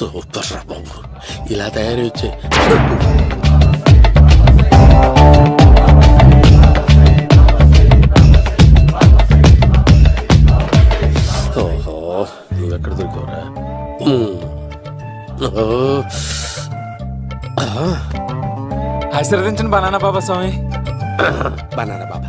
Super రా బాబు ఇలా తయారు వచ్చే ఓహో నువ్వు ఎక్కడ దొరికావురా. ఆశీర్వదించండి బనానా బాబా స్వామి. బనానా బాబా.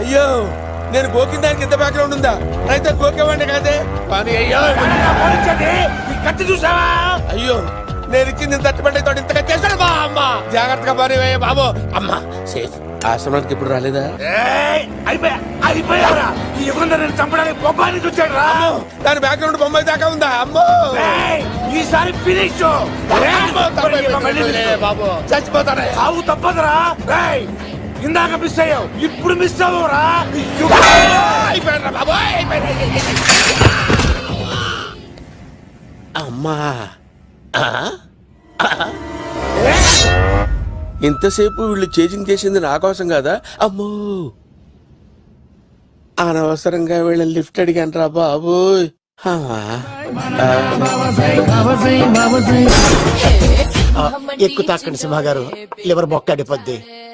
అయ్యో నేను గోకిన దానికి ఇంత బ్యాక్గ్రౌండ్ ఉందా? అయితే గోకేవాడిని కాదే? పని అయ్యో. కత్తి చూసావా? అయ్యో నేను ఇచ్చింది తట్టుబడి తోడు ఇంతగా చేశాడు బా అమ్మ. జాగ్రత్తగా పని వేయ బాబు. అమ్మ సేఫ్ ఆశ్రమానికి ఇప్పుడు రాలేదా? అయిపోయారా ఈ యుగంలో నేను చంపడానికి బొబ్బాని చూచాడు రా. దాని బ్యాక్గ్రౌండ్ బొమ్మాయి దాకా ఉందా? అమ్మో. ఈసారి ఫినిష్. బాబు చచ్చిపోతానే. సాగు తప్పదురా. ఇందాక మిస్ అయ్యావు. ఇప్పుడు మిస్ అవ్వరా. అమ్మా? ఇంతసేపు వీళ్ళు చేజింగ్ చేసింది నా కోసం కాదా? అమ్మో. అనవసరంగా వీళ్ళని లిఫ్ట్ అడిగాను రా బాబు. ఎక్కు తాకండి సింహ గారు లివర్ బొక్క అడిపోద్ది.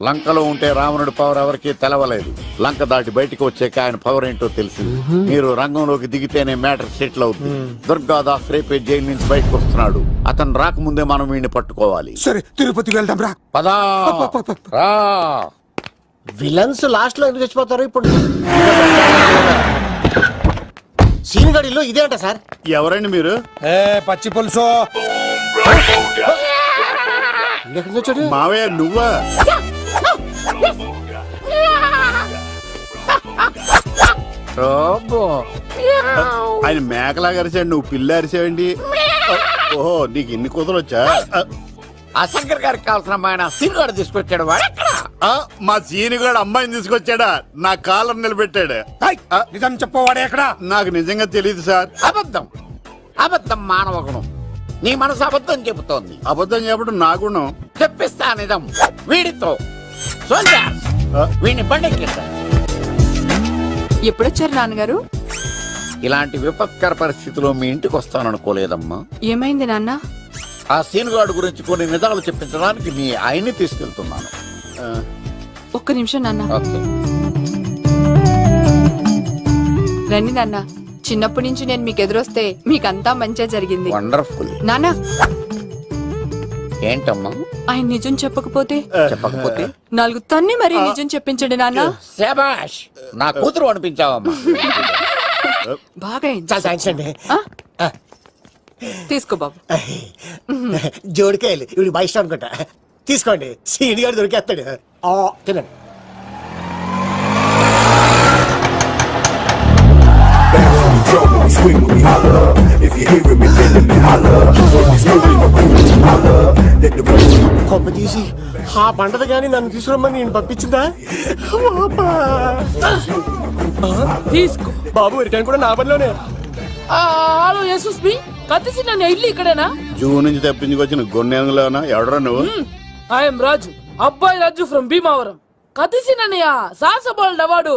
లంకలో ఉంటే రావణుడి పవర్ ఎవరికీ తెలవలేదు. లంక దాటి బయటికి వచ్చాక ఆయన పవర్ ఏంటో తెలిసింది. మీరు రంగంలోకి దిగితేనే మ్యాటర్ సెటిల్ అవుతుంది. దుర్గాదాస్ రేపే జైలు నుంచి బయటకు వస్తున్నాడు. అతను రాకముందే మనం వీడిని పట్టుకోవాలి. సరే తిరుపతికి వెళ్దాం రా. పదా! రా! విలన్స్ లాస్ట్లో ఎందుకు చచ్చిపోతారు ఇప్పుడు? సీన్ గడిలో ఇదే అంట సార్. ఎవరండి మీరు? ఏ పచ్చి పులుసు. మావయ్య నువ్వా? రోబో. ఆయన మేకలా అరిచాడు నువ్వు పిల్ల అరిచావండి ఓహో నీకు ఇన్ని కుదరొచ్చా ఆ శంకర్ గారికి కావాల్సిన అమ్మాయి సీనుగాడు తీసుకొచ్చాడు వాడెక్కడ మా సీనుగాడు అమ్మాయిని తీసుకొచ్చాడా? నా కాలర్ నిలబెట్టాడు. నిజం చెప్పవాడే ఎక్కడ? నాకు నిజంగా తెలియదు సార్. అబద్ధం. అబద్ధం మానవ గుణం. నీ మనసు అబద్ధం చెబుతోంది. అబద్ధం చెప్పడం నా గుణం. చెప్పిస్తా నిజం. వీడితో. వీడిని ఎప్పుడొచ్చారు నాన్నగారు? ఇలాంటి విపత్కర పరిస్థితిలో మీ ఇంటికి వస్తాననుకోలేదమ్మా. ఏమైంది నాన్న? ఆ సీనుగాడు గురించి కొన్ని నిజాలు చెప్పించడానికి మీ ఆయన్ని తీసుకెళ్తున్నాను. ఒక్క నిమిషం నాన్న. ఓకే. రండి నాన్న. చిన్నప్పటి నుంచి నేను మీకు ఎదురొస్తే మీకంతా మంచిగా జరిగింది. వండర్ఫుల్. నాన్న ఏంటమ్మా? ఆయన నిజం చెప్పకపోతే? చెప్పకపోతే? నాలుగు తన్ని మరీ నిజం చెప్పించండి నాన్న. శబాష్ నా కూతురు అనిపించావమ్మా. బాగా అయింది. చాలా థ్యాంక్స్ అండి. ఆ? తీసుకో బాబు. జోడికాయలు ఇవి బాగా ఇష్టం అనుకుంటా. తీసుకోండి. సీన్ గారు దొరికేస్తాడు. ఆ, తినండి. Swing with me, holla. If you hearing me, feeling me, holla. My cool, holla. Let the తీసి ఆ పంటది కానీ నన్ను తీసుకురమ్మని నేను పంపించిందా. తీసుకో. బాబు రిటర్న్ కూడా నా పనిలోనే. హలో యశస్ మీ? కత్తిసి నన్ను ఇల్లు ఇక్కడేనా? జూ నుంచి తప్పించుకొచ్చిన గొన్నెంగులోనా ఎవడరా నువ్వు? ఐఎమ్ రాజు. అబ్బాయి రాజు ఫ్రమ్ భీమావరం. కత్తిసి నన్నయ్య సాహసబాల్ అవార్డు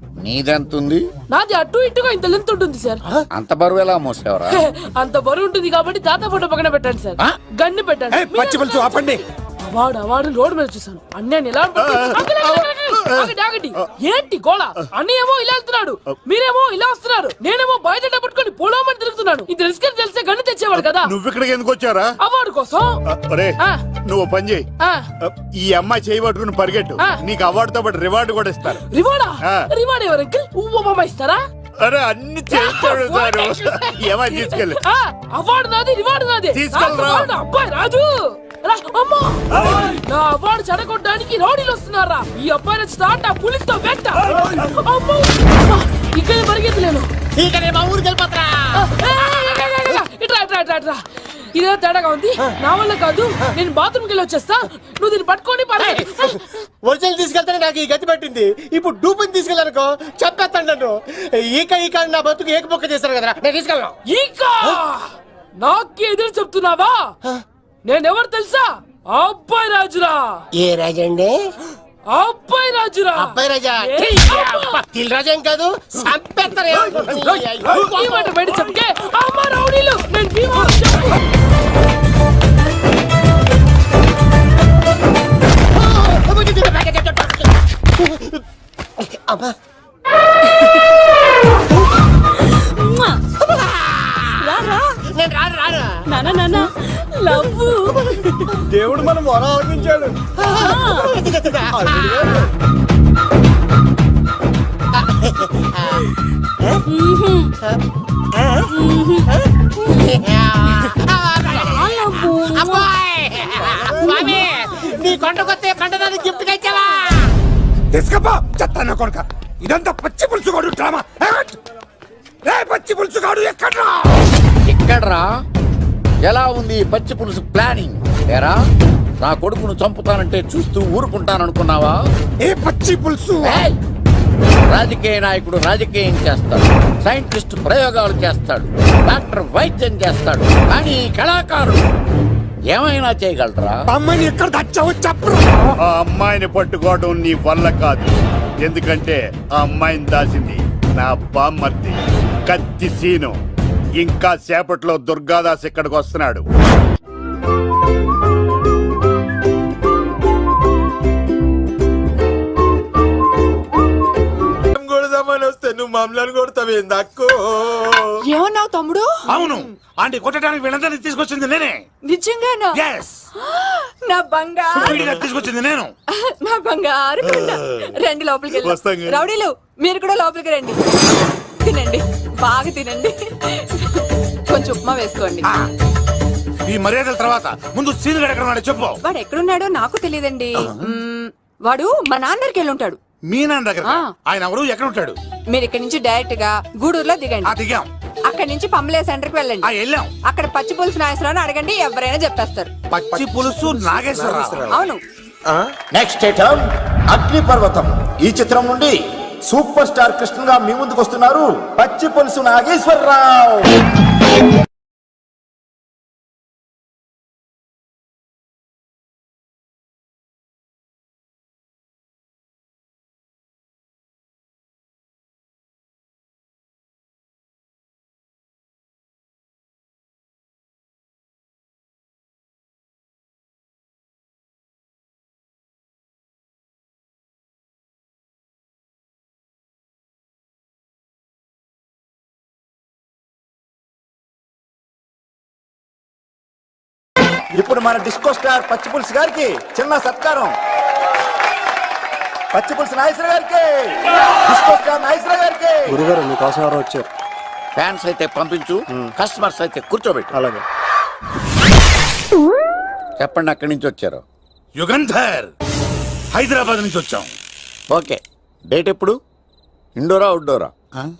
నీదెంతుంది? నాది అటు ఇటుగా ఇంత లెంత్ ఉంటుంది సార్ అంత బరువు ఎలా మోసేవరా? అంత బరువు ఉంటుంది కాబట్టి తాత ఫోటో పక్కన పెట్టండి సార్ గన్ను పెట్టండి ఏయ్, పచ్చి పులుసు ఆపండి. వాడు వాడు రోడ్ మీద చూసాను అన్నయ్య ఎలా ఆగండి, ఆగండి. ఏంటి గోళ? అన్నయ్య ఏమో ఇలా వెళ్తున్నాడు. మీరేమో ఇలా వస్తున్నారు. నేనేమో బయట పట్టుకొని పొలమని తిరుగుతున్నాను. ఇది రిస్క్ అని తెలిస్తే గన్ను తెచ్చేవాడు కదా. నువ్వు ఇక్కడికి ఎందుకు వచ్చారా అవార్డు కోసం. అరే. నువ్వు పని చేయి. ఈ అమ్మాయి చేయి పట్టుకుని పరిగెట్టు. నీకు అవార్డుతో పాటు రివార్డు కూడా ఇస్తారు. రివార్డా. రివార్డ్ ఎవరు అంకిల్? ఇస్తారా? అరే అన్ని చేస్తాడు సారు ఏమని తీసుకెళ్ళి అవార్డు నాది రివార్డు నాది తీసుకెళ్ళరా. అబ్బాయి రాజు నా అవార్డు చెడగొట్టడానికి రౌడీలు వస్తున్నారా ఈ అబ్బాయి నచ్చుతా ఆ పులితో వెంట అమ్మో అమ్మా, ఇక్కడ పరిగెత్తలేను ఏ, ఏ, ఏ, ఏ, ఇట్రా ఇట్రా ఇట్రా ఇట్రా ఇదే తేడాగా ఉంది నా వల్ల కాదు. నేను బాత్రూమ్కి వెళ్ళి వచ్చేస్తా. నువ్వు దీన్ని పట్టుకొని పరిగె ఒరిజినల్ తీసుకెళ్తానే నాకు ఈ గతి పట్టింది. ఇప్పుడు డూపుని తీసుకెళ్ళానుకో చెప్పేస్తాను నన్ను. ఈక ఈక అని నా బతుకు ఏకపొక్క చేశారు కదరా. నేను తీసుకెళ్ళను. ఇంకా నాకు ఎదురు చెప్తున్నావా? నేనెవరు తెలుసా? అబ్బాయి రాజురా. ఏ రాజండి? అబ్బాయి రాజురా. అబ్బాయి రాజా. తిల్ రాజా ఏం కాదు చంపేస్తారు ఈ మాట బయట చెప్తే అమ్మ రౌడీలు నేను అమ్మా. నేను రాను రాను. నాన్న నాన్న లవ్ దేవుడు మనం మొర నీ గిఫ్ట్ తీసుకపో నా కొడుక. ఇదంతా పచ్చి పులుసుగాడు డ్రామా? రే పచ్చి పులుసుగాడు ఎక్కడ్రా? ఇక్కడ్రా ఎలా ఉంది పచ్చి పులుసు ప్లానింగ్? ఏరా నా కొడుకును చంపుతానంటే చూస్తూ ఊరుకుంటాననుకున్నావా? ఏ పచ్చి పులుసు! రాజకీయ నాయకుడు రాజకీయం చేస్తాడు సైంటిస్ట్ ప్రయోగాలు చేస్తాడు డాక్టర్ వైద్యం చేస్తాడు కానీ ఈ కళాకారుడు ఏమైనా చేయగలరా? అమ్మని ఎక్కడ తెచ్చావో చెప్పరా? ఆ అమ్మాయిని పట్టుకోవడం నీ వల్ల కాదు. ఎందుకంటే ఆ అమ్మాయిని దాసింది నా బామ్మర్ది కత్తి సీను. ఇంకా సేపట్లో దుర్గాదాస్ ఇక్కడికి వస్తున్నాడు. వస్తే నువ్వు మమ్మల్ని ఏమన్నావు తమ్ముడు? అవును. ఆంటీ కొట్టడానికి వీళ్ళందరినీ తీసుకొచ్చింది నేనే. నిజంగానా? నా బంగారు. తీసుకొచ్చింది నేను. నా బంగారు. రండి లోపలికి. రౌడీలు మీరు కూడా లోపలికి రండి. తినండి. బాగా తినండి. కొంచెం ఉప్మా వేసుకోండి. ఈ మర్యాదల తర్వాత ముందు సీన్ ఎక్కడ ఉన్నాడో చెప్పు. వాడు ఎక్కడున్నాడో నాకు తెలియదండి. వాడు మా నాన్నరికి వెళ్ళి ఉంటాడు. మీ నాన్న దగ్గర. ఆయన ఎవరు? ఎక్కడ ఉంటాడు? మీరు ఇక్కడ నుంచి డైరెక్ట్గా గూడూరులో ఆ దిగండి దిగాం. అక్కడ నుంచి పంబలే సెంటర్కి ఆ వెళ్ళండి వెళ్ళాం. అక్కడ పచ్చి పులుసు నాయసరావు అడగండి ఎవరైనా చెప్పేస్తారు. పచ్చి పులుసు నాగేశ్వరరావు. అవును. నెక్స్ట్ ఐటమ్ అగ్ని పర్వతం ఈ చిత్రం నుండి సూపర్ స్టార్ కృష్ణగా మీ ముందుకు వస్తున్నారు. పచ్చి పులుసు నాగేశ్వరరావు. ఇప్పుడు మన డిస్కో స్టార్ పచ్చి పులుసు గారికి చిన్న సత్కారం. పచ్చి పులుసు నాగేశ్వర గారికి డిస్కో స్టార్ నాగేశ్వర గారికి. గురుగారు మీకోసం ఎవరో వచ్చారు ఫ్యాన్స్ అయితే పంపించు కస్టమర్స్ అయితే కూర్చోబెట్టు. అలాగే. చెప్పండి అక్కడి నుంచి వచ్చారు? యుగంధర్ హైదరాబాద్ నుంచి వచ్చాం. ఓకే. డేట్ ఎప్పుడు? ఇండోరా అవుట్డోరా?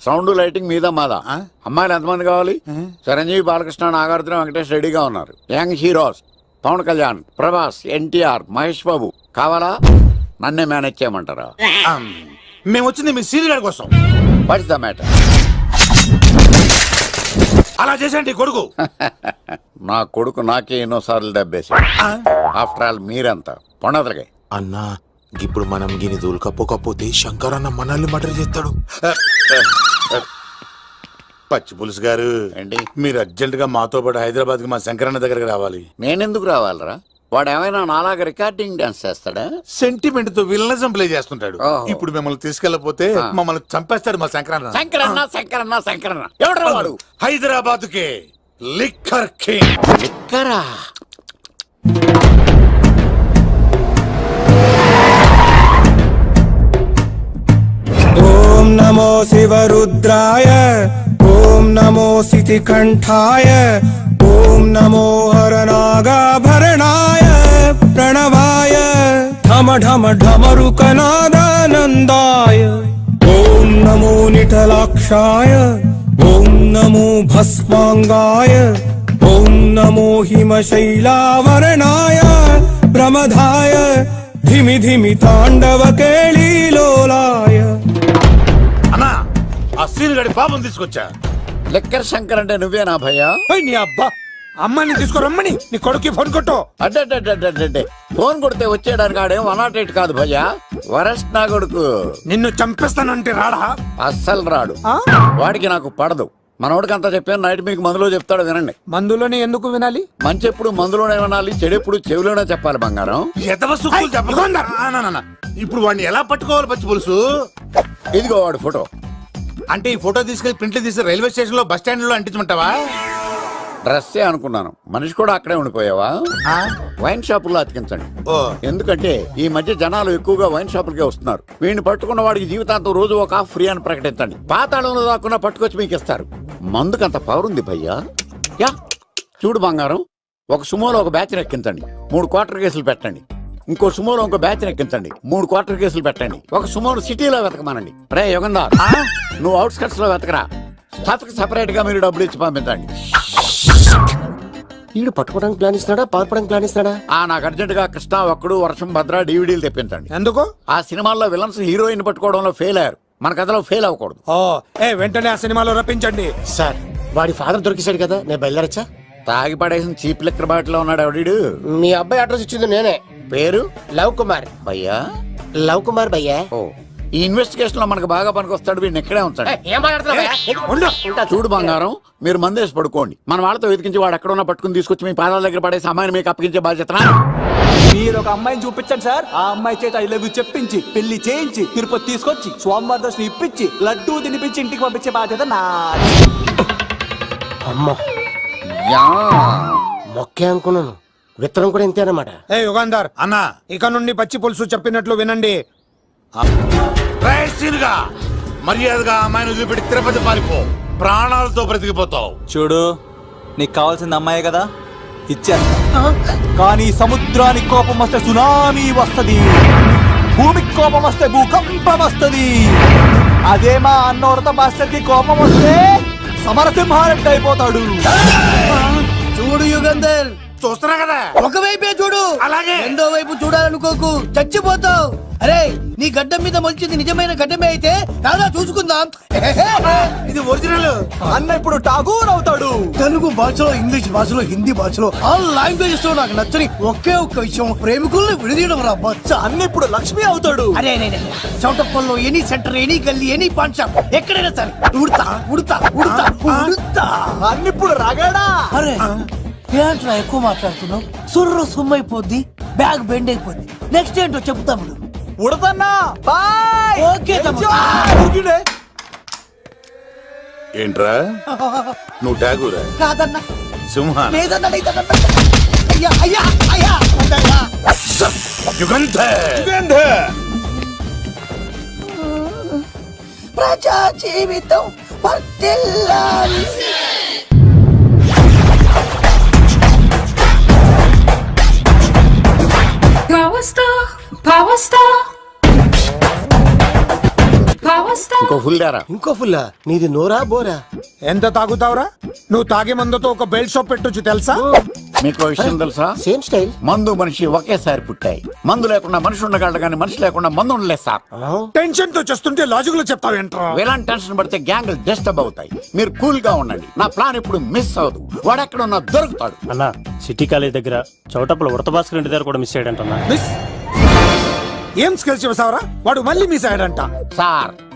సౌండ్ లైటింగ్ మీద మాదా? అమ్మాయిలు ఎంతమంది కావాలి? చిరంజీవి బాలకృష్ణ నాగార్జున వెంకటేష్ రెడీగా ఉన్నారు. యంగ్ హీరోస్ పవన్ కళ్యాణ్ ప్రభాస్ ఎన్టీఆర్ మహేష్ బాబు కావాలా? నన్నే మేనేజ్ చేయమంటారా? మేము వచ్చింది మీ గడి కోసం. వాట్స్ ద మ్యాటర్ అలా చేసేయండి కొడుకు. నా కొడుకు నాకే ఎన్నోసార్లు దెబ్బేసి ఆఫ్టర్ ఆల్ మీరంతా? పొండదలకే. అన్నా ఇప్పుడు మనం గిని దూల్కపోకపోతే శంకర్ అన్న మనల్ని మర్డర్ చేస్తాడు. పచ్చి పులుసు గారు ఏంటి? మీరు అర్జెంట్గా మాతో పాటు హైదరాబాద్కి మా శంకరన్న దగ్గరికి రావాలి. నేనెందుకు రావాలరా? వాడు ఏమైనా నాలాగా రికార్డింగ్ డాన్స్ చేస్తాడా? సెంటిమెంట్తో విలనిజం ప్లే చేస్తుంటాడు. ఇప్పుడు మిమ్మల్ని తీసుకెళ్ళపోతే. మమ్మల్ని చంపేస్తాడు మా శంకరన్న. శంకరన్న శంకరన్న శంకరన్న. ఎవడు వాడు? హైదరాబాద్ కే లిక్కర్ కింగ్. లిక్కరా? ఓం నమో శివరుద్రాయ ఓం నమో సితికంఠాయ ఓం నమో హరనాగాభరణాయ ప్రణవాయ ఢమ ఢమ ఢమరుకనాదానందాయ ఓం నమో నిఠలాక్షాయ ఓం నమో భస్మాంగాయ ఓం నమో హిమశైలావరణాయ ప్రమదాయ ధిమి ధిమి తాండవ కేళీలోలాయ అన్నా ఆ సీన్ గడి బాబుని తీసుకొచ్చా? లిక్కర్ శంకర్ అంటే నువ్వేనా భయ్యా? ఓయ్ నీ అబ్బా! అమ్మని తీసుకురమ్మని నీ కొడుకు ఫోన్ కొట్టు. అడ్డే ఫోన్ కొడితే వచ్చేయడానికి ఆడేం వన్ నాట్ ఎయిట్ కాదు భయ్యా. వరస్ట్ నా కొడుకు. నిన్ను చంపేస్తానంటే రాడా? అస్సలు రాడు. వాడికి నాకు పడదు. మనోడికి అంతా చెప్పాను నైట్ మీకు మందులో చెప్తాడు వినండి. మందులోనే ఎందుకు వినాలి? మంచి ఎప్పుడు మందులోనే వినాలి చెడు ఎప్పుడు చెవిలోనే చెప్పాలి బంగారం. ఎదవ సుక్కులు చెప్పకుండా ఇప్పుడు వాడిని ఎలా పట్టుకోవాలి పచ్చి పులుసు? ఇదిగో వాడు ఫోటో. అంటే ఈ ఫోటో తీసుకెళ్ళి ప్రింట్లు తీసి రైల్వే స్టేషన్లో బస్ స్టాండ్లో అంటించమంటావా? డ్రెస్సే అనుకున్నాను. మనిషి కూడా అక్కడే ఉండిపోయావా? వైన్ షాపుల్లో అతికించండి. ఓ. ఎందుకంటే ఈ మధ్య జనాలు ఎక్కువగా వైన్ షాపులకే వస్తున్నారు. వీడిని పట్టుకున్న వాడికి జీవితాంతం రోజు ఒక ఆఫ్ ఫ్రీ అని ప్రకటించండి. పాతాళంలో దాక్కున్నా పట్టుకొచ్చి మీకు ఇస్తారు. మందుకంత పవర్ ఉంది భయ్యా. యా చూడు బంగారం. ఒక సుమోలో ఒక బ్యాచ్ ఎక్కించండి మూడు క్వార్టర్ కేసులు పెట్టండి. ఇంకో సుమోలో ఇంకో బ్యాచ్ ఎక్కించండి మూడు క్వార్టర్ కేసులు పెట్టండి. ఒక సుమోను సిటీలో వెతకమానండి. రే యుగంధర్. నువ్వు అవుట్స్కట్స్లో వెతకరా. స్టాఫ్కి సెపరేట్గా మీరు డబ్బులు ఇచ్చి పంపించండి. వీడు పట్టుకోవడానికి ప్లాన్ ఇస్తున్నాడా? పాల్పడానికి ప్లాన్ ఇస్తున్నాడా? ఆ నాకు అర్జెంట్గా కృష్ణ ఒక్కడు వర్షం భద్ర డివిడీలు తెప్పించండి. ఎందుకు? ఆ సినిమాల్లో విలన్స్ హీరోయిన్ పట్టుకోవడంలో ఫెయిల్ అయ్యారు. మన కథలో ఫెయిల్ అవ్వకూడదు. ఓ ఏ వెంటనే ఆ సినిమాలో రప్పించండి. సార్ వాడి ఫాదర్ దొరికేశాడు కదా నేను బయలుదేరచ్చా? తాగి పడేసిన చీప్ లెక్కర్ బాటిలో ఉన్నాడు ఎవడీడు? మీ అబ్బాయి అడ్రస్ ఇచ్చింది నేనే. పేరు? లవ్ కుమార్. భయ్యా? లవ్ కుమార్ భయ్యా. ఓ. ఈ ఇన్వెస్టిగేషన్లో మనకు బాగా పనికొస్తాడు వీడిని ఎక్కడే ఉంచండి. ఏం మాట్లాడుతున్నావు చూడు బంగారం మీరు మందేసి పడుకోండి. మన వాళ్ళతో వెతికించి వాడు ఎక్కడ ఉన్నా పట్టుకుని తీసుకొచ్చి మీ పాదాల దగ్గర పడేసి అమ్మాయిని మీకు అప్పగించే బాధ్యత మీరు ఒక అమ్మాయిని చూపించండి సార్. ఆ అమ్మాయి చేత ఐ లవ్ యూ చెప్పించి పెళ్ళి చేయించి తిరుపతి తీసుకొచ్చి స్వామివారి దర్శనం ఇప్పించి లడ్డూ తినిపించి ఇంటికి పంపించే బాధ్యత నా అమ్మ. మొక్కే అనుకున్నాను. విత్తనం కూడా ఇంతే అన్నమాట. ఏ యుగాంధర్ అన్న ఇక నుండి పచ్చి పులుసు చెప్పినట్లు వినండి. మర్యాదగా అమ్మాయిని వదిలిపెట్టి తిరుపతి పారిపో. ప్రాణాలతో బ్రతికిపోతావు. చూడు నీకు కావాల్సింది అమ్మాయే కదా? ఇచ్చేస్తా. కానీ సముద్రానికి కోపం వస్తే సునామీ వస్తది. భూమికి కోపం వస్తే భూకంపం వస్తది. అదే మా అన్నవరత మాస్టర్ కోపం వస్తే సమరసింహారెడ్డి అయిపోతాడు. చూడు యుగంధర్ చూస్తున్నా కదా? ఒకవైపే చూడు. అలాగే. రెండో వైపు చూడాలనుకోకు. చచ్చిపోతావు. అరే నీ గడ్డం మీద మొలిచింది నిజమైన గడ్డమే అయితే రాదా చూసుకుందాం. ఇది ఒరిజినల్. అన్న ఇప్పుడు ఠాగూర్ అవుతాడు. తెలుగు భాషలో ఇంగ్లీష్ భాషలో హిందీ భాషలో ఆల్ లాంగ్వేజెస్లో నాకు నచ్చని ఒకే ఒక్క విషయం. ప్రేమికుల్ని విడదీయడం రా బచ్చ. అన్న ఇప్పుడు లక్ష్మి అవుతాడు. అరే. చౌటప్పల్లో ఎనీ సెంటర్ ఎనీ గల్లీ ఎనీ పాన్ షాప్ ఎక్కడైనా సరే. ఉడతా ఉడతా ఉడతా ఉడతా. అన్న ఇప్పుడు రగడా? అరే ఏంట్రా ఎక్కువ మాట్లాడుతున్నావు. సుర్రు సుమ్మైపోద్ది బ్యాగ్ బెండ్ అయిపోద్ది. నెక్స్ట్ ఏంటో చెప్తాము ఉడతన్నా బాయ్. ఓకే తమ్ముడు. ఏంట్రా? నువ్వు ఠాగూరా కాదన్నా. లేదన్నా లేదన్నా. అయ్యా ప్రజా జీవితం. Power star, power star. Power star. ఇంకో ఫుల్ దారా ఇంకో ఫుల్లా నీది నోరా బోరా ఎంత తాగుతావురా నువ్వు తాగే మందుతో ఒక బెల్ట్ షాప్ పెట్టొచ్చు తెలుసా మీకు విషయం తెలుసా? సేమ్ స్టైల్ మందు మనిషి ఒకేసారి పుట్టాయి. మందు లేకుండా మనిషి ఉండగలడు కానీ మనిషి లేకుండా మందు ఉండలేదు సార్. టెన్షన్తో చేస్తుంటే లాజిక్లో చెప్తావేంట్రా ఎలాంటి టెన్షన్ పడితే గ్యాంగ్లు డిస్టర్బ్ అవుతాయి. మీరు కూల్గా ఉండండి. నా ప్లాన్ ఇప్పుడు మిస్ అవ్వదు. వాడు ఎక్కడ ఉన్నా దొరుకుతాడు. అన్న సిటీ కాలేజ్ దగ్గర చౌటప్పుల వృత భాస్కర్ ఇంటి దగ్గర కూడా మిస్ అయ్యాడంటన్నా. మిస్ ఏం స్కిల్స్ చేసావరా? వాడు మళ్ళీ మిస్ అయ్యాడంట. సార్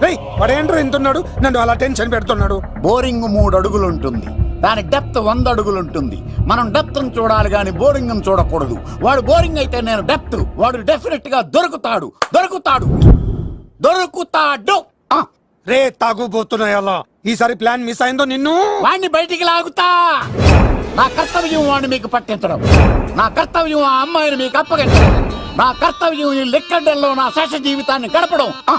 రేయ్ వాడు ఏంట్రా ఇంతున్నాడు? నన్ను అలా టెన్షన్ పెడుతున్నాడు. బోరింగ్ మూడు అడుగులు ఉంటుంది దాని డెప్త్ వంద అడుగులు ఉంటుంది మనం డెప్త్ చూడాలి కానీ బోరింగ్ చూడకూడదు. వాడు బోరింగ్ అయితే నేను డెప్త్. వాడు డెఫినెట్గా దొరుకుతాడు. దొరుకుతాడు. దొరుకుతాడు. ఆ, రే తాగుబోతున్నాయి అలా. ఈసారి ప్లాన్ మిస్ అయిందో నిన్ను? వాణ్ణి బయటికి లాగుతా. నా కర్తవ్యం వాడిని మీకు పట్టించడం. నా కర్తవ్యం ఆ అమ్మాయిని మీకు అప్పగించడం. నా కర్తవ్యం ఈ లెక్కడ్డల్లో నా శేష జీవితాన్ని గడపడం. ఆ.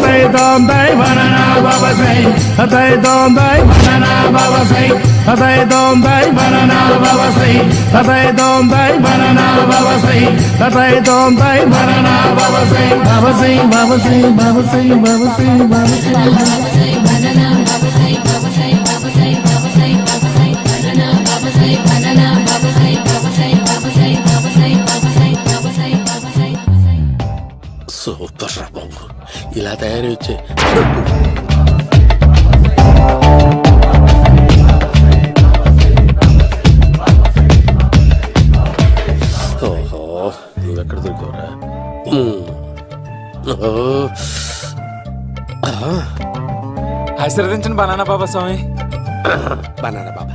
హతై దోందై వనన బాబసై హతై దోందై వనన బాబసై హతై దోందై వనన బాబసై హతై దోందై వనన బాబసై హతై దోందై వనన బాబసై బాబసై బాబసై బాబసై బాబసై బాబసై వనన బాబసై బాబసై బాబసై బాబసై బాబసై వనన బాబసై వనన బాబసై బాబసై బాబసై సూపర్ రా ఇలా తయారై వచ్చే ఓహో నువ్వు ఎక్కడ దొరికావురా ఆశీర్వదించండి బనానా బాబా స్వామి. బనానా బాబా.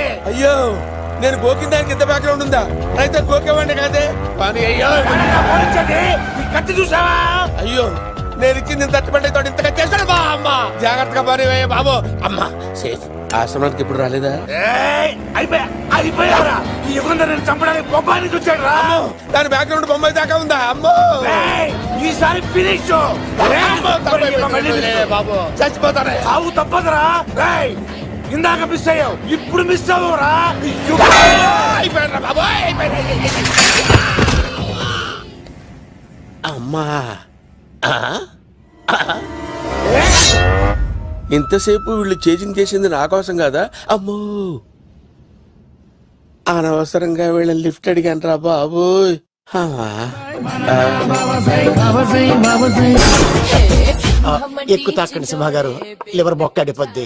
అయ్యో నేను గోకిన దానికి ఇంత బ్యాక్గ్రౌండ్ ఉందా? అయితే గోకేవాడిని కాదే? కానీ అయ్యో. కత్తి చూసావా? అయ్యో నేను ఇచ్చింది తట్టుబడి తోటి ఇంతగా చేశాడు బా అమ్మ. జాగ్రత్తగా పని వేయ బాబు. అమ్మ సేఫ్. ఆశ్రమానికి ఇప్పుడు రాలేదా? అయిపోయారా? ఈ యుగంలో నేను చంపడానికి బొబ్బానికి వచ్చాడు రా. దాని బ్యాక్గ్రౌండ్ బొమ్మాయి దాకా ఉందా? అమ్మో. ఈసారి ఫినిష్. బాబు. చచ్చిపోతానే సాగు తప్పదురా. ఇందాక మిస్ అయ్యావు ఇప్పుడు మిస్ అవ్వరా అమ్మా? ఇంతసేపు వీళ్ళు చేజింగ్ చేసింది నా కోసం కాదా అమ్మో అనవసరంగా వీళ్ళని లిఫ్ట్ అడిగాను రా బాబు ఎక్కు తాకండి సింహ గారు లివర్ బొక్క అడిపోద్ది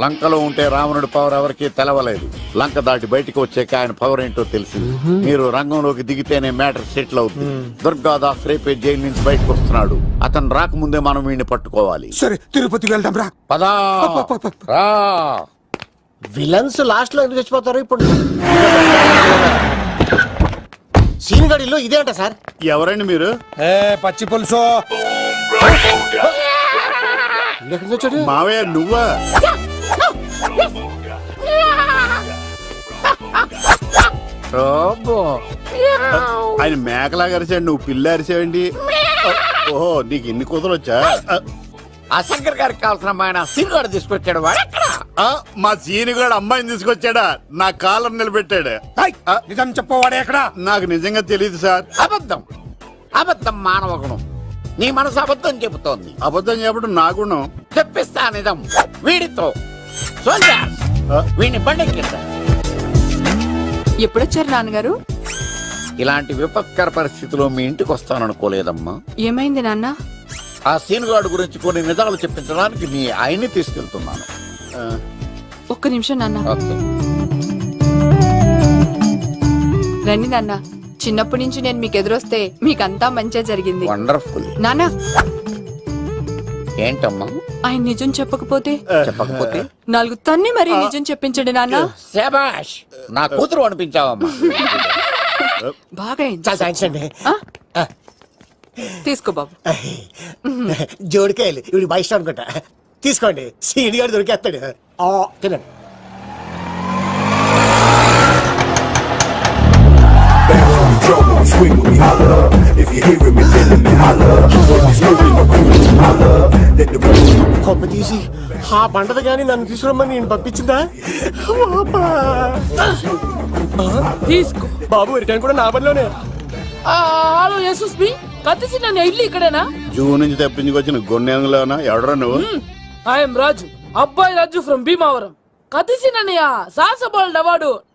లంకలో ఉంటే రావణుడి పవర్ ఎవరికి తెలవలేదు. లంక దాటి బయటికి వచ్చాక ఆయన పవర్ ఏంటో తెలిసింది. మీరు రంగంలోకి దిగితేనే మ్యాటర్ సెటిల్ అవుతుంది దుర్గాదాస్ రేపే జైలు నుంచి బయటకు వస్తున్నాడు. అతను రాకముందే మనం వీడిని పట్టుకోవాలి. సరే తిరుపతికి వెళ్దాం రా. పదా. రా. విలన్స్ లాస్ట్లో ఎందుకు చచ్చిపోతారు ఇప్పుడు? సీన్ గడిలో ఇదే అంట సార్. ఎవరండి మీరు? ఏ పచ్చి పులుసు. మావయ్య నువ్వా? ఆయన మేకలా అరిచాడు నువ్వు పిల్ల అరిచావండి ఓహో నీకు ఇన్ని కుదరలు వచ్చా? ఆ శంకర్ గారికి కావాల్సిన అమ్మాయి సినిగాడు తీసుకొచ్చాడు వాడు? మా సీనుగాడు అమ్మాయిని తీసుకొచ్చాడా? నా కాలర్ నిలబెట్టాడు. నిజం చెప్పవాడే ఎక్కడ? నాకు నిజంగా తెలియదు సార్. అబద్ధం. అబద్ధం మానవ గుణం. నీ మనసు అబద్ధం చెబుతోంది. అబద్ధం చెప్పడం నా గుణం. తెప్పిస్తా నిజం. వీడితో. వీడిని ఎప్పుడొచ్చారు నాన్నగారు? ఇలాంటి విపత్కర పరిస్థితిలో మీ ఇంటికి వస్తాననుకోలేదమ్మా. ఏమైంది నాన్న? ఆ సీనుగాడు గురించి కొన్ని నిజాలు చెప్పించడానికి మీ ఆయన్ని తీసుకెళ్తున్నాను. ఒక్క నిమిషం నాన్న. ఓకే. రండి నాన్న. చిన్నప్పటి నుంచి నేను మీకు ఎదురొస్తే మీకంతా మంచిగా జరిగింది. వండర్ఫుల్. నాన్న. ఏంటమ్మా? ఆయన నిజం చెప్పకపోతే? చెప్పకపోతే? నాలుగు తన్ని మరీ నిజం చెప్పించండి నాన్న. శబాష్ నా కూతురు అనిపించావమ్మా. బాగా? తీసుకో బాబు. జోడికాయలు ఇవి బాగా ఇష్టం అనుకుంటా. తీసుకోండి సీడి గారు దొరికేస్తాడు. ఆ, తినండి. Holler. If you me, feeling me, holler. When smoking, crew, holler. Let the కొమ్మ తీసి ఆ పంటది కానీ నన్ను తీసుకురమ్మని నేను పంపించిందా? వాపా. తీసుకో. బాబు రిటర్న్ కూడా నా పనిలోనే హలో యశస్ మీ. కత్తిసి నన్ను ఇల్లు ఇక్కడేనా? జూ నుంచి తప్పించుకొచ్చిన గొన్నెంగులోనా ఎవడరా నువ్వు? ఐఎమ్ రాజు. అబ్బాయి రాజు ఫ్రమ్ భీమావరం. కత్తిసి నన్నయ్య సాహస బాలుడు అవార్డు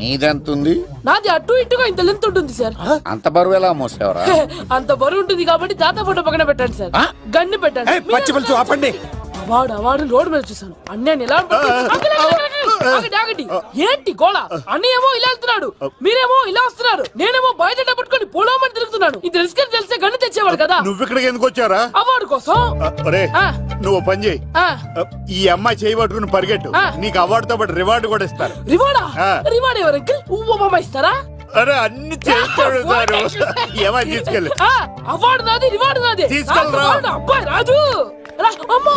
నీదెంతుంది? నాది అటు ఇటుగా ఇంత లెంత్ ఉంటుంది సార్ అంత బరువు ఎలా మోసేవరా? అంత బరువు ఉంటుంది కాబట్టి తాత ఫోటో పక్కన పెట్టండి సార్? గన్ను పెట్టండి పచ్చి పులుసు ఆపండి. అవార్డు అవార్డు రోడ్డు మీద చూసాను? ఆగండి, ఆగండి, ఆగండి. ఏంటి గోళ? అన్నయ్య ఏమో ఇలా వెళ్తున్నాడు. మీరేమో ఇలా వస్తున్నారు. నేనేమో బయట పట్టుకొని పోలోమని తిరుగుతున్నాను. ఇది రిస్క్ తెలిస్తే గన్ను తెచ్చేవాడు కదా. నువ్వు ఇక్కడికి ఎందుకు వచ్చారా అవార్డు కోసం. నువ్వు పని చేయి. ఈ అమ్మాయి చేయి పట్టుకుని పరిగెట్టు. నీకు అవార్డుతో పాటు రివార్డు కూడా ఇస్తారు. రివార్డా. రివార్డ్ ఎవరు అంకిల్? ఇస్తారా? అరే అన్ని చేస్తాడు సారు. ఏమని తీసుకెళ్ళి. అవార్డు నాది రివార్డు నాది. తీసుకెళ్ళరా. అవార్డు, అబ్బాయి రాజు. రా, అమ్మో!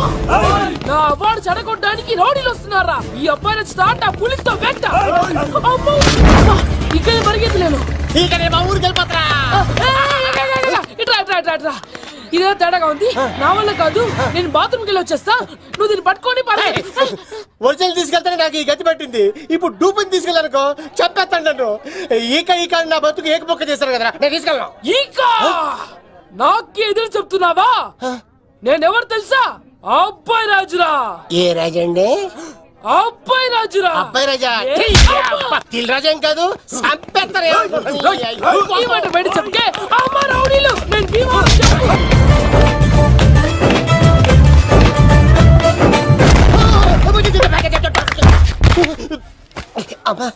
నా అవార్డు చెడగొట్టడానికి రౌడీలు వస్తున్నారా? ఈ అబ్బాయి నచ్చి తాట పులితో వెంట! అమ్మో! ఇక్కడ పరిగెత్తలేను ఇకనే మా ఊరికి వెళ్ళిపోతారా? ఆ, ఇట్రా ఇట్రా ఇట్రా ఇట్రా. ఇదే తేడాగా ఉంది. నా వల్ల కాదు నేను బాత్రూమ్కి వెళ్ళి వచ్చేస్తా. నువ్వు దీన్ని పట్టుకొని పరిగెత్తు. ఒరిజినల్ తీసుకెళ్తానే నాకు ఈ గతి పట్టింది. ఇప్పుడు డూపుని తీసుకెళ్ళానుకో చెప్పేస్తాను నన్ను. ఈక ఈక అని నా బతుకు ఏక బొక్క చేశారు కదరా. నేను తీసుకెళ్ళను. ఇంకా నాకు ఎదురు చెప్తున్నావా? నేనెవరు తెలుసా? అబ్బాయి రాజురా. ఏ రాజండి ఆ అబ్బాయి రాజురా. అబ్బాయి రాజా. తిల్ రాజా ఏం కాదు? ఈ మాట బయట చెప్తే అమ్మ రౌడీలు నేను చెప్పు. అమ్మా.